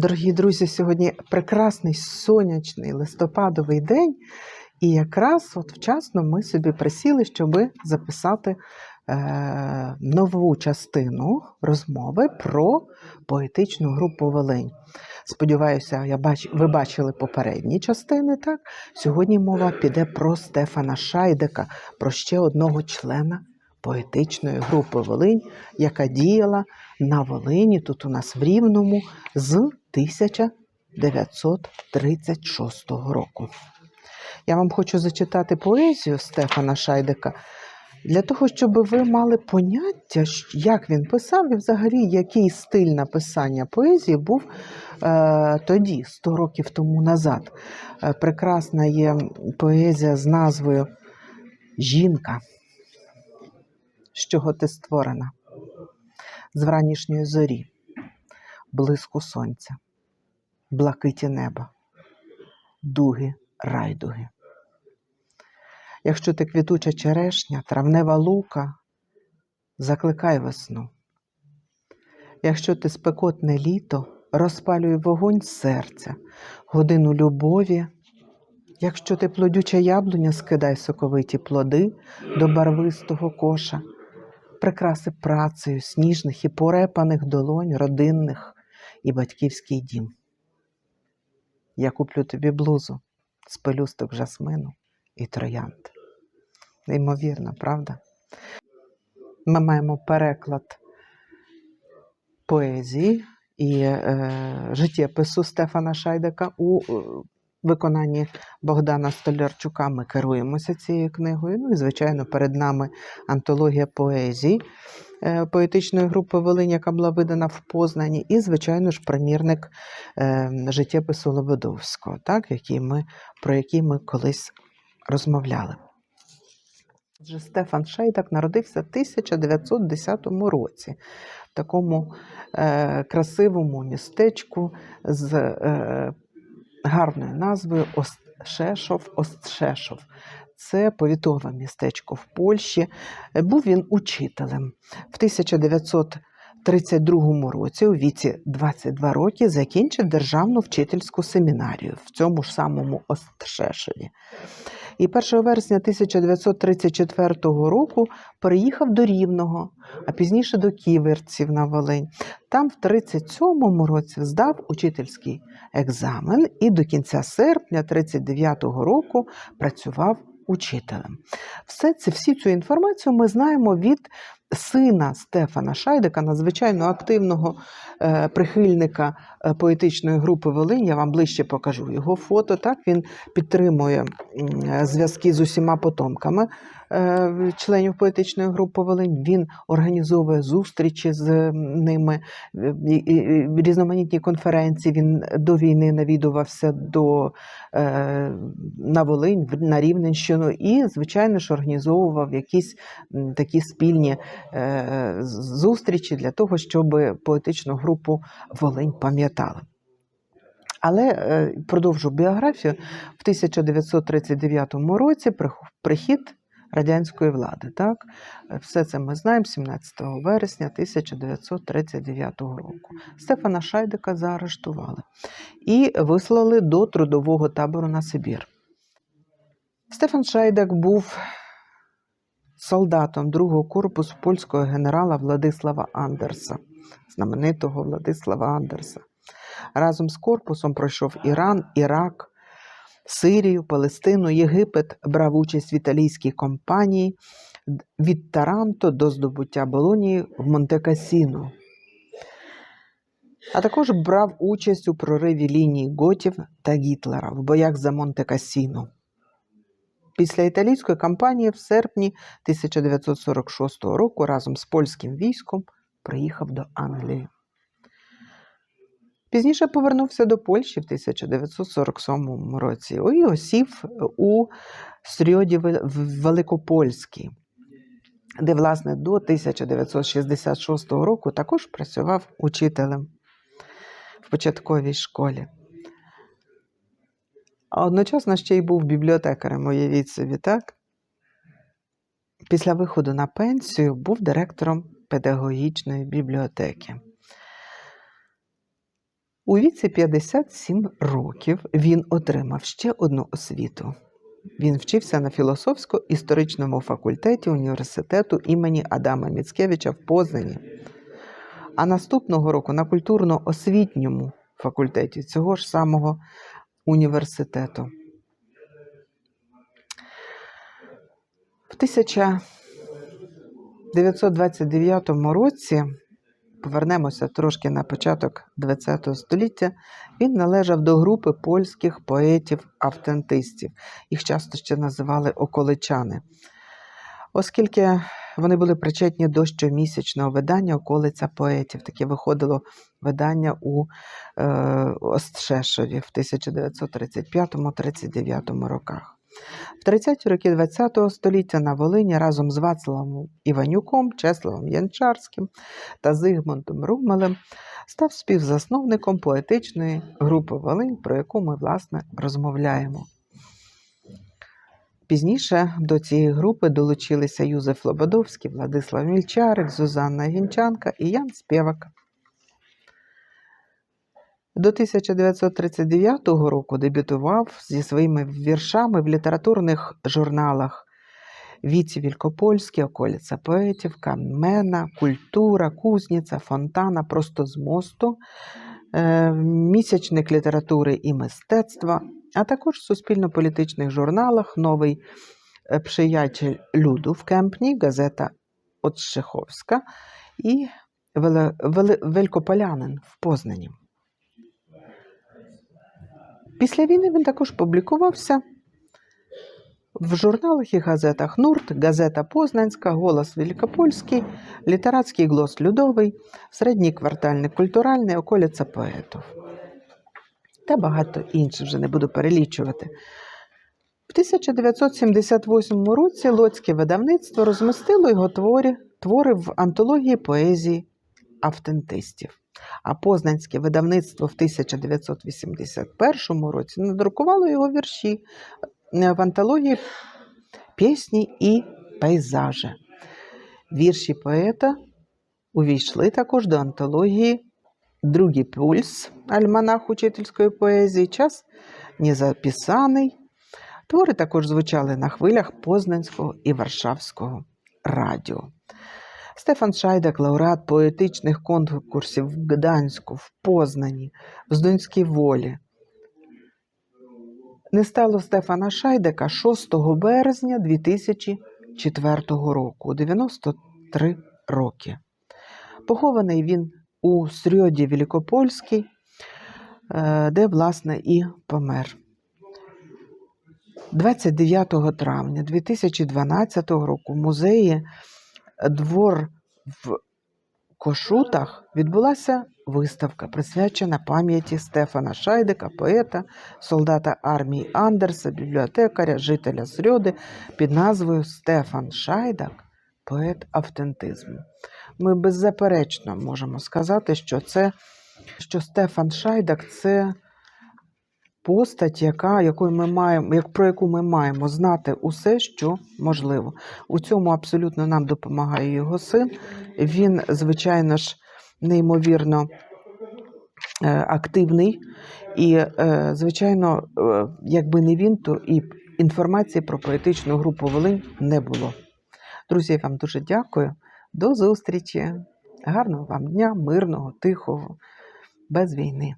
Дорогі друзі, сьогодні прекрасний сонячний листопадовий день, і якраз от вчасно ми собі присіли, щоб записати е, нову частину розмови про поетичну групу Волинь. Сподіваюся, я бач, ви бачили попередні частини. Так сьогодні мова піде про Стефана Шайдека, про ще одного члена поетичної групи Волинь, яка діяла на Волині, тут у нас в Рівному, з 1936 року. Я вам хочу зачитати поезію Стефана Шайдека для того, щоб ви мали поняття, як він писав, і взагалі який стиль написання поезії був е, тоді, 100 років тому назад. Е, прекрасна є поезія з назвою Жінка. З чого ти створена? З вранішньої зорі, блиску сонця, блакиті неба, дуги, райдуги. Якщо ти квітуча черешня, травнева лука, закликай весну. Якщо ти спекотне літо, розпалюй вогонь серця, годину любові. Якщо ти плодюча яблуня, скидай соковиті плоди до барвистого коша, прикраси працею сніжних і порепаних долонь, родинних і батьківський дім. Я куплю тобі блузу з пелюсток жасмину і троянд. Неймовірно, правда? Ми маємо переклад поезії і е, життєпису Стефана Шайдека у е, виконанні Богдана Столярчука. Ми керуємося цією книгою. Ну і, звичайно, перед нами антологія поезії поетичної групи Волинь, яка була видана в Познані, і, звичайно ж, примірник е, життєпису Лободовського, так, який ми, про який ми колись розмовляли. Отже, Стефан Шейдак народився в 1910 році в такому е, красивому містечку з е, гарною назвою Остшешов. Остшешов. Це повітове містечко в Польщі. Був він учителем. В 1932 році, у віці 22 роки, закінчив державну вчительську семінарію в цьому ж самому Остшешові. І 1 вересня 1934 року переїхав до Рівного, а пізніше до Ківерців на Волинь. Там в 1937 році здав учительський екзамен і до кінця серпня 1939 року працював учителем. Все це, всі цю інформацію ми знаємо від сина Стефана Шайдика, надзвичайно активного е, прихильника е, поетичної групи Волинь. Я вам ближче покажу його фото. Так він підтримує е, зв'язки з усіма потомками членів поетичної групи Волинь. Він організовує зустрічі з ними, різноманітні конференції. Він до війни навідувався до, на Волинь, на Рівненщину і, звичайно ж, організовував якісь такі спільні зустрічі для того, щоб поетичну групу Волинь пам'ятали. Але е, продовжу біографію. В 1939 році прихід радянської влади. Так? Е, Все це ми знаємо 17 вересня 1939 року. Стефана Шайдика заарештували і вислали до трудового табору на Сибір. Стефан Шайдак був солдатом другого корпусу польського генерала Владислава Андерса, знаменитого Владислава Андерса. Разом з корпусом пройшов Іран, Ірак, Сирію, Палестину, Єгипет, брав участь в італійській кампанії д- від Таранто до здобуття Болонії в Монте-Касіно. А також брав участь у прориві лінії готів та Гітлера в боях за Монте-Касіно. Після італійської кампанії в серпні 1946 року разом з польським військом приїхав до Англії. Пізніше повернувся до Польщі в 1947 році і осів у Срьоді Великопольській, де, власне, до 1966 року також працював учителем в початковій школі. А одночасно ще й був бібліотекарем, уявіть собі, так? Після виходу на пенсію був директором педагогічної бібліотеки. У віці 57 років він отримав ще одну освіту. Він вчився на філософсько-історичному факультеті університету імені Адама Міцкевича в Познані. А наступного року на культурно-освітньому факультеті цього ж самого університету. В 1929 році, повернемося трошки на початок ХХ століття, він належав до групи польських поетів-автентистів. Їх часто ще називали околичани. Оскільки вони були причетні до щомісячного видання околиця поетів. Таке виходило видання у е, Остшешові в 1935-39 роках. В 30-ті роки ХХ століття на Волині разом з Вацлавом Іванюком, Чеславом Янчарським та Зигмундом Румелем став співзасновником поетичної групи Волинь, про яку ми, власне, розмовляємо. Пізніше до цієї групи долучилися Юзеф Лободовський, Владислав Мільчарик, Зузанна Гінчанка і Ян Спєвак. До 1939 року дебютував зі своїми віршами в літературних журналах Віці Вількопольський, Околиця поетів, Камена, Культура, Кузніця, Фонтана, Просто з мосту, е, Місячник літератури і мистецтва, а також в суспільно-політичних журналах Новий е, приятель люду в Кемпні, газета Отшеховська і Великополянин в Познані. Після війни він також публікувався в журналах і газетах Нурт, Газета Познанська, Голос Великопольський, Літератський глос Людовий, Середній квартальний культуральний, Околиця поетів та багато інших вже не буду перелічувати. В 1978 році Лоцьке видавництво розмістило його твори, твори в антології поезії автентистів. А Познанське видавництво в 1981 році надрукувало його вірші е, в антології пісні і пейзажі. Вірші поета увійшли також до антології Другий пульс, альманах учительської поезії, час незаписаний. Твори також звучали на хвилях Познанського і Варшавського радіо. Стефан Шайдак, лауреат поетичних конкурсів в Гданську, в Познані, в Здонській волі. Не стало Стефана Шайдака 6 березня 2004 року, 93 роки. Похований він у Срьоді Великопольській, е, де, власне, і помер. 29 травня 2012 року в музеї Двор в Кошутах відбулася виставка, присвячена пам'яті Стефана Шайдика, поета, солдата армії Андерса, бібліотекаря, жителя Срьоди під назвою Стефан Шайдак, поет автентизму. Ми беззаперечно можемо сказати, що це що Стефан Шайдак це постать, яка, якою ми маємо, як, про яку ми маємо знати усе, що можливо. У цьому абсолютно нам допомагає його син. Він, звичайно ж, неймовірно е, активний. І, е, звичайно, е, якби не він, то і інформації про поетичну групу Волинь не було. Друзі, я вам дуже дякую. До зустрічі. Гарного вам дня, мирного, тихого, без війни.